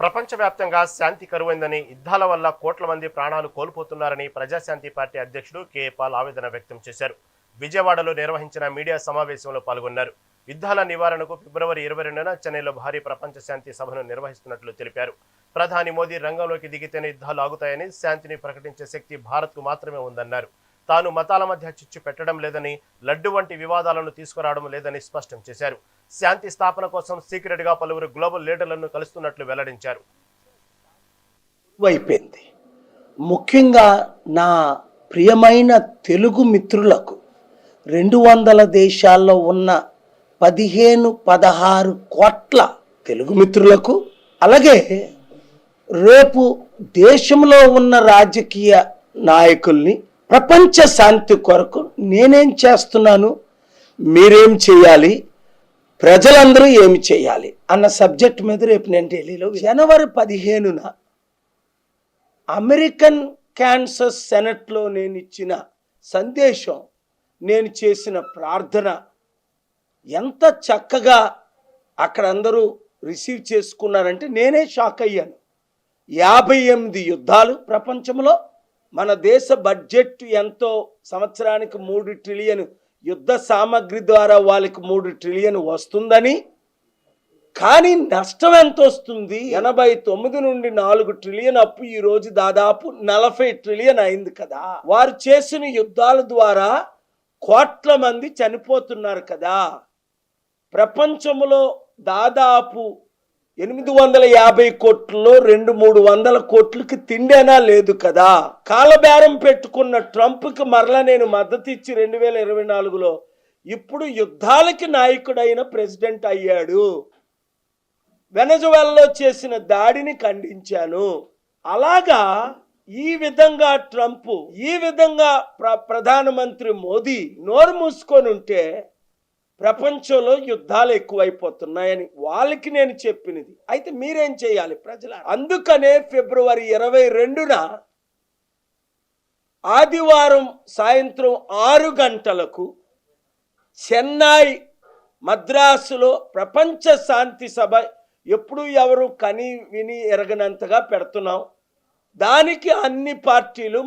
ప్రపంచవ్యాప్తంగా శాంతి కరువైందని యుద్ధాల వల్ల కోట్ల మంది ప్రాణాలు కోల్పోతున్నారని ప్రజాశాంతి పార్టీ అధ్యక్షుడు కె. పాల్ ఆవేదన వ్యక్తం చేశారు. విజయవాడలో నిర్వహించిన మీడియా సమావేశంలో పాల్గొన్నారు. యుద్ధాల నివారణకు ఫిబ్రవరి ఇరవై రెండున చెన్నైలో భారీ ప్రపంచ శాంతి సభను నిర్వహిస్తున్నట్లు తెలిపారు. ప్రధాని మోదీ రంగంలోకి దిగితేనే యుద్ధాలు ఆగుతాయని శాంతిని ప్రకటించే శక్తి భారత్కు మాత్రమే ఉందన్నారు. తాను మతాల మధ్య చిచ్చు పెట్టడం లేదని లడ్డు వంటి వివాదాలను తీసుకురావడం లేదని స్పష్టం చేశారు. శాంతి స్థాపన కోసం సీక్రెట్గా పలువురు గ్లోబల్ లీడర్లను కలుస్తున్నట్లు వెల్లడించారు. అయిపోయింది. ముఖ్యంగా నా ప్రియమైన తెలుగు మిత్రులకు రెండు వందల దేశాల్లో ఉన్న పదిహేను పదహారు కోట్ల తెలుగు మిత్రులకు అలాగే రేపు దేశంలో ఉన్న రాజకీయ నాయకుల్ని ప్రపంచ శాంతి కొరకు నేనేం చేస్తున్నాను? మీరేం చేయాలి? ప్రజలందరూ ఏమి చేయాలి? అన్న సబ్జెక్ట్ మీద రేపు నేను ఢిల్లీలో జనవరి పదిహేనున అమెరికన్ క్యాన్సర్ సెనెట్లో నేను ఇచ్చిన సందేశం నేను చేసిన ప్రార్థన ఎంత చక్కగా అక్కడ అందరూ రిసీవ్ చేసుకున్నారంటే నేనే షాక్ అయ్యాను. యాభై ఎనిమిది యుద్ధాలు ప్రపంచంలో మన దేశ బడ్జెట్ ఎంతో? సంవత్సరానికి మూడు ట్రిలియన్. యుద్ధ సామగ్రి ద్వారా వాళ్ళకి మూడు ట్రిలియన్ వస్తుందని. కానీ నష్టం ఎంత వస్తుంది? ఎనభై తొమ్మిది నుండి నాలుగు ట్రిలియన్ అప్పు ఈ రోజు దాదాపు నలభై ట్రిలియన్ అయింది కదా. వారు చేసిన యుద్ధాల ద్వారా కోట్ల మంది చనిపోతున్నారు కదా. ప్రపంచంలో దాదాపు ఎనిమిది వందల యాభై కోట్లలో రెండు మూడు వందల కోట్లకి తిండేనా లేదు కదా. కాలబేరం పెట్టుకున్న ట్రంప్కి మరలా నేను మద్దతు ఇచ్చి రెండు వేల ఇరవై నాలుగులో ఇప్పుడు యుద్ధాలకి నాయకుడైన ప్రెసిడెంట్ అయ్యాడు. వెనజువెల్లో చేసిన దాడిని ఖండించాను. అలాగా ఈ విధంగా ట్రంప్ ఈ విధంగా ప్ర ప్రధానమంత్రి మోదీ నోరు మూసుకొని ఉంటే ప్రపంచంలో యుద్ధాలు ఎక్కువైపోతున్నాయని వాళ్ళకి నేను చెప్పినది. అయితే మీరేం చేయాలి ప్రజల అందుకనే ఫిబ్రవరి ఇరవై రెండున ఆదివారం సాయంత్రం ఆరు గంటలకు చెన్నై మద్రాసులో ప్రపంచ శాంతి సభ ఎప్పుడు ఎవరు కని విని ఎరగనంతగా పెడుతున్నాం. దానికి అన్ని పార్టీలు